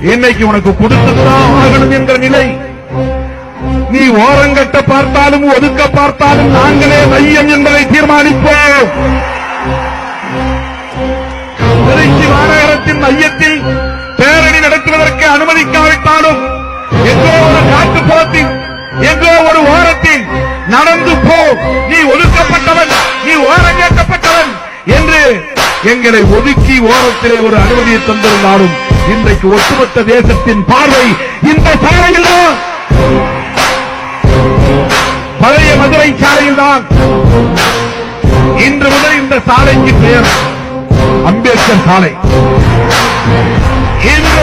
இன்னைக்கு உனக்கு கொடுத்துதான் ஆகணும் என்கிற நிலை. நீ ஓரங்கட்ட பார்த்தாலும் ஒதுக்க பார்த்தாலும் நாங்களே மையம் என்பதை தீர்மானிப்போம். திருச்சி மாநகரத்தின் மையத்தில் பேரணி நடத்துவதற்கு அனுமதிக்க எங்களை ஒதுக்கி ஓரத்திலே ஒரு அனுமதியை தந்திருந்தாலும் இன்றைக்கு ஒட்டுமொத்த தேசத்தின் பார்வை இந்த சாலையில் தான் பழைய மதுரை சாலையில் தான் இன்று முதல் இந்த சாலைக்கு பெயர் அம்பேத்கர் சாலை. இன்று